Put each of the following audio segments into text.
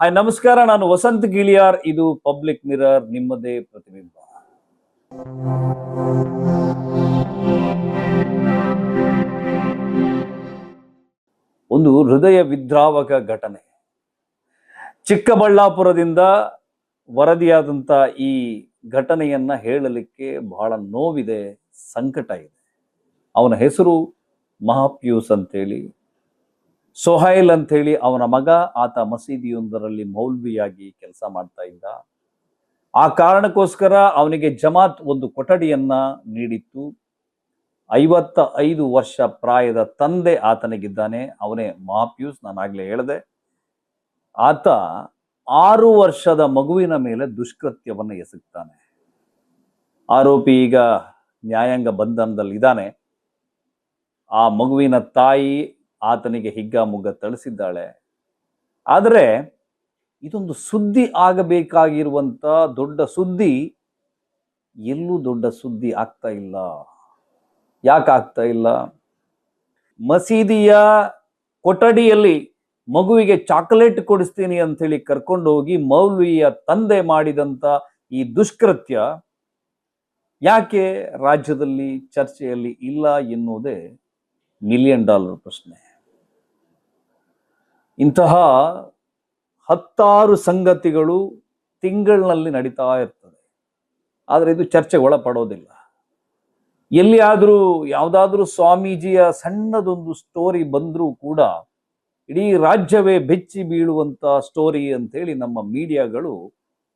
Hi, ನಮಸ್ಕಾರ. ನಾನು ವಸಂತ್ ಗಿಳಿಯಾರ್. ಇದು ಪಬ್ಲಿಕ್ ಮಿರರ್, ನಿಮ್ಮದೇ ಪ್ರತಿಬಿಂಬ. ಒಂದು ಹೃದಯ ವಿದ್ರಾವಕ ಘಟನೆ. ಚಿಕ್ಕಬಳ್ಳಾಪುರದಿಂದ ವರದಿಯಾದಂಥ ಈ ಘಟನೆಯನ್ನ ಹೇಳಲಿಕ್ಕೆ ಬಹಳ ನೋವಿದೆ, ಸಂಕಟ ಇದೆ. ಅವನ ಹೆಸರು ಮಹಾಪ್ಯೂಸ್ ಅಂತೇಳಿ. ಸೊಹೈಲ್ ಅಂತೇಳಿ ಅವನ ಮಗ ಆತ ಮಸೀದಿಯೊಂದರಲ್ಲಿ ಮೌಲ್ವಿಯಾಗಿ ಕೆಲಸ ಮಾಡ್ತಾ ಇದ್ದ ಆ ಕಾರಣಕ್ಕೋಸ್ಕರ ಅವನಿಗೆ ಜಮಾತ್ ಒಂದು ಕೊಠಡಿಯನ್ನ ನೀಡಿತ್ತು. ಐವತ್ತ ಐದು ವರ್ಷ ಪ್ರಾಯದ ತಂದೆ ಆತನಿಗಿದ್ದಾನೆ. ಅವನೇ ಮಹಾಪ್ಯೂಸ್, ನಾನು ಆಗ್ಲೇ ಹೇಳಿದೆ. ಆತ ಆರು ವರ್ಷದ ಮಗುವಿನ ಮೇಲೆ ದುಷ್ಕೃತ್ಯವನ್ನು ಎಸಗ್ತಾನೆ. ಆರೋಪಿ ಈಗ ನ್ಯಾಯಾಂಗ ಬಂಧನದಲ್ಲಿ ಇದ್ದಾನೆ ಆ ಮಗುವಿನ ತಾಯಿ ಆತನಿಗೆ ಹಿಗ್ಗ ಮುಗ್ಗ ತಳಿಸಿದ್ದಾಳೆ ಆದರೆ ಇದೊಂದು ಸುದ್ದಿ ಆಗಬೇಕಾಗಿರುವಂತ ದೊಡ್ಡ ಸುದ್ದಿ ಎಲ್ಲೂ ದೊಡ್ಡ ಸುದ್ದಿ ಆಗ್ತಾ ಇಲ್ಲ. ಯಾಕೆ ಆಗ್ತಾ ಇಲ್ಲ? ಮಸೀದಿಯ ಕೊಠಡಿಯಲ್ಲಿ ಮಗುವಿಗೆ ಚಾಕೊಲೇಟ್ ಕೊಡಿಸ್ತೀನಿ ಅಂತೇಳಿ ಕರ್ಕೊಂಡು ಹೋಗಿ ಮೌಲ್ವಿಯ ತಂದೆ ಮಾಡಿದಂತ ಈ ದುಷ್ಕೃತ್ಯ ಯಾಕೆ ರಾಜ್ಯದಲ್ಲಿ ಚರ್ಚೆಯಲ್ಲಿ ಇಲ್ಲ ಎನ್ನುವುದೇ ಮಿಲಿಯನ್ ಡಾಲರ್ ಪ್ರಶ್ನೆ. ಇಂತಹ ಹತ್ತಾರು ಸಂಗತಿಗಳು ತಿಂಗಳಿನಲ್ಲಿ ನಡೀತಾ ಇರ್ತದೆ. ಆದರೆ ಇದು ಚರ್ಚೆಗೆ ಒಳಪಡೋದಿಲ್ಲ. ಎಲ್ಲಿಯಾದರೂ ಯಾವುದಾದ್ರೂ ಸ್ವಾಮೀಜಿಯ ಸಣ್ಣದೊಂದು ಸ್ಟೋರಿ ಬಂದರೂ ಕೂಡ ಇಡೀ ರಾಜ್ಯವೇ ಬೆಚ್ಚಿ ಬೀಳುವಂತ ಸ್ಟೋರಿ ಅಂತೇಳಿ ನಮ್ಮ ಮೀಡಿಯಾಗಳು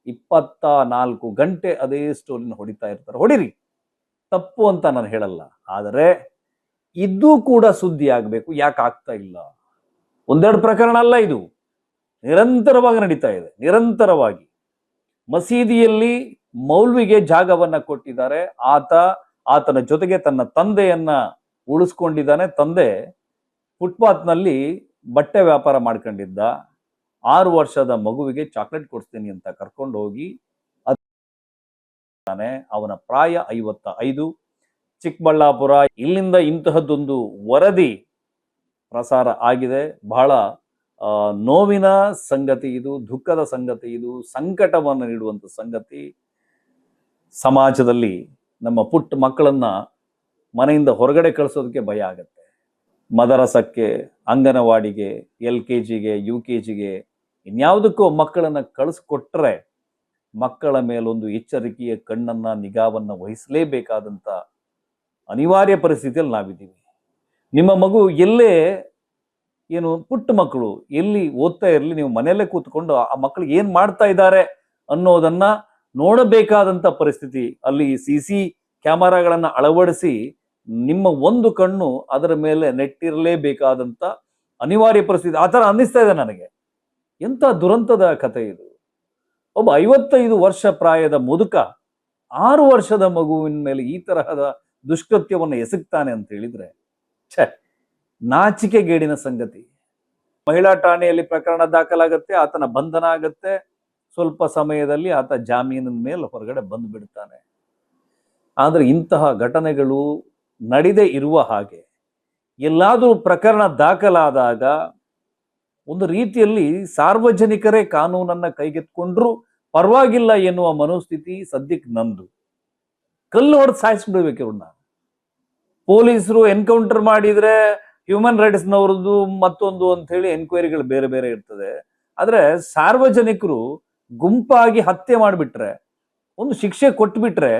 ಇಪ್ಪತ್ತ ನಾಲ್ಕು ಗಂಟೆ ಅದೇ ಸ್ಟೋರಿನ ಹೊಡಿತಾ ಇರ್ತಾರೆ. ಹೊಡಿರಿ. ತಪ್ಪು ಅಂತ ನಾನು ಹೇಳಲ್ಲ. ಆದರೆ ಇದು ಕೂಡ ಸುದ್ದಿ ಆಗಬೇಕು ಯಾಕೆ ಆಗ್ತಾ ಇಲ್ಲ? ಒಂದೆರಡು ಪ್ರಕರಣ ಅಲ್ಲ ಇದು. ನಿರಂತರವಾಗಿ ನಡೀತಾ ಇದೆ. ನಿರಂತರವಾಗಿ. ಮಸೀದಿಯಲ್ಲಿ ಮೌಲ್ವಿಗೆ ಜಾಗವನ್ನ ಕೊಟ್ಟಿದ್ದಾರೆ. ಆತ, ಆತನ ಜೊತೆಗೆ ತನ್ನ ತಂದೆಯನ್ನ ಉಳಿಸ್ಕೊಂಡಿದ್ದಾನೆ. ತಂದೆ ಫುಟ್ಪಾತ್ನಲ್ಲಿ ಬಟ್ಟೆ ವ್ಯಾಪಾರ ಮಾಡ್ಕೊಂಡಿದ್ದ. ಆರು ವರ್ಷದ ಮಗುವಿಗೆ ಚಾಕ್ಲೇಟ್ ಕೊಡಿಸ್ತೀನಿ ಅಂತ ಕರ್ಕೊಂಡು ಹೋಗಿ ಅವನ ಪ್ರಾಯ ಐವತ್ತ ಐದು ಚಿಕ್ಕಬಳ್ಳಾಪುರ, ಇಲ್ಲಿಂದ ಇಂತಹದ್ದೊಂದು ವರದಿ ಪ್ರಸಾರ ಆಗಿದೆ. ಬಹಳ ನೋವಿನ ಸಂಗತಿ ಇದು, ದುಃಖದ ಸಂಗತಿ ಇದು, ಸಂಕಟವನ್ನು ನೀಡುವಂತ ಸಂಗತಿ. ಸಮಾಜದಲ್ಲಿ ನಮ್ಮ ಪುಟ್ಟ ಮಕ್ಕಳನ್ನ ಮನೆಯಿಂದ ಹೊರಗಡೆ ಕಳಿಸೋದಕ್ಕೆ ಭಯ ಆಗತ್ತೆ. ಮದರಸಕ್ಕೆ, ಅಂಗನವಾಡಿಗೆ, ಎಲ್ ಕೆ ಜಿಗೆ, ಯು ಕೆ ಜಿಗೆ ಇನ್ಯಾವುದಕ್ಕೂ ಮಕ್ಕಳನ್ನ ಕಳಿಸ್ಕೊಟ್ರೆ ಮಕ್ಕಳ ಮೇಲೊಂದು ಎಚ್ಚರಿಕೆಯ ಕಣ್ಣನ್ನ, ನಿಗಾವನ್ನ ವಹಿಸಲೇಬೇಕಾದಂತ ಅನಿವಾರ್ಯ ಪರಿಸ್ಥಿತಿಯಲ್ಲಿ ನಾವಿದ್ದೀವಿ. ನಿಮ್ಮ ಮಗು ಎಲ್ಲೇ ಏನು ಪುಟ್ಟ ಮಕ್ಕಳು, ಎಲ್ಲಿ ಓದ್ತಾ ಇರಲಿ, ನೀವು ಮನೆಯಲ್ಲೇ ಕೂತ್ಕೊಂಡು ಆ ಮಕ್ಕಳು ಏನು ಮಾಡ್ತಾ ಇದ್ದಾರೆ ಅನ್ನೋದನ್ನ ನೋಡಬೇಕಾದಂತ ಪರಿಸ್ಥಿತಿ. ಅಲ್ಲಿ ಸಿ ಸಿ ಕ್ಯಾಮರಾಗಳನ್ನು ಅಳವಡಿಸಿ ನಿಮ್ಮ ಒಂದು ಕಣ್ಣು ಅದರ ಮೇಲೆ ನೆಟ್ಟಿರಲೇಬೇಕಾದಂತ ಅನಿವಾರ್ಯ ಪರಿಸ್ಥಿತಿ. ಆ ಥರ ಅನ್ನಿಸ್ತಾ ಇದೆ ನನಗೆ. ಎಂಥ ದುರಂತದ ಕಥೆ ಇದು. ಒಬ್ಬ ಐವತ್ತೈದು ವರ್ಷ ಪ್ರಾಯದ ಮುದುಕ ಆರು ವರ್ಷದ ಮಗುವಿನ ಮೇಲೆ ಈ ತರಹದ ದುಷ್ಕೃತ್ಯವನ್ನು ಎಸಗ್ತಾನೆ ಅಂತ ಹೇಳಿದ್ರೆ ಛೆ, ನಾಚಿಕೆಗೇಡಿನ ಸಂಗತಿ. ಮಹಿಳಾ ಠಾಣೆಯಲ್ಲಿ ಪ್ರಕರಣ ದಾಖಲಾಗತ್ತೆ, ಆತನ ಬಂಧನ ಆಗತ್ತೆ. ಸ್ವಲ್ಪ ಸಮಯದಲ್ಲಿ ಆತ ಜಾಮೀನಿನ ಮೇಲೆ ಹೊರಗಡೆ ಬಂದು ಬಿಡ್ತಾನೆ. ಆದ್ರೆ ಇಂತಹ ಘಟನೆಗಳು ನಡೆದೇ ಇರುವ ಹಾಗೆ, ಎಲ್ಲಾದರೂ ಪ್ರಕರಣ ದಾಖಲಾದಾಗ ಒಂದು ರೀತಿಯಲ್ಲಿ ಸಾರ್ವಜನಿಕರೇ ಕಾನೂನನ್ನ ಕೈಗೆತ್ಕೊಂಡ್ರೂ ಪರವಾಗಿಲ್ಲ ಎನ್ನುವ ಮನೋಸ್ಥಿತಿ ಸದ್ಯಕ್ಕೆ ನಂದು. ಕಲ್ಲು ಹೊಡೆದು ಸಾಯಿಸ್ಬಿಡ್ಬೇಕು ಇವ್ರನ್ನ. ಪೊಲೀಸರು ಎನ್ಕೌಂಟರ್ ಮಾಡಿದ್ರೆ ಹ್ಯೂಮನ್ ರೈಟ್ಸ್ನವ್ರದ್ದು ಮತ್ತೊಂದು ಅಂತ ಹೇಳಿ ಎನ್ಕ್ವೈರಿಗಳು ಬೇರೆ ಬೇರೆ ಇರ್ತದೆ. ಆದ್ರೆ ಸಾರ್ವಜನಿಕರು ಗುಂಪಾಗಿ ಹತ್ಯೆ ಮಾಡಿಬಿಟ್ರೆ, ಒಂದು ಶಿಕ್ಷೆ ಕೊಟ್ಬಿಟ್ರೆ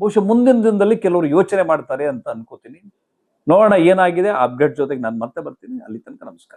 ಬಹುಶಃ ಮುಂದಿನ ದಿನದಲ್ಲಿ ಕೆಲವರು ಯೋಚನೆ ಮಾಡ್ತಾರೆ ಅಂತ ಅನ್ಕೋತೀನಿ. ನೋಡೋಣ ಏನಾಗಿದೆ ಅಪ್ಡೇಟ್ ಜೊತೆಗೆ ನಾನು ಮತ್ತೆ ಬರ್ತೀನಿ. ಅಲ್ಲಿ ತನಕ ನಮಸ್ಕಾರ.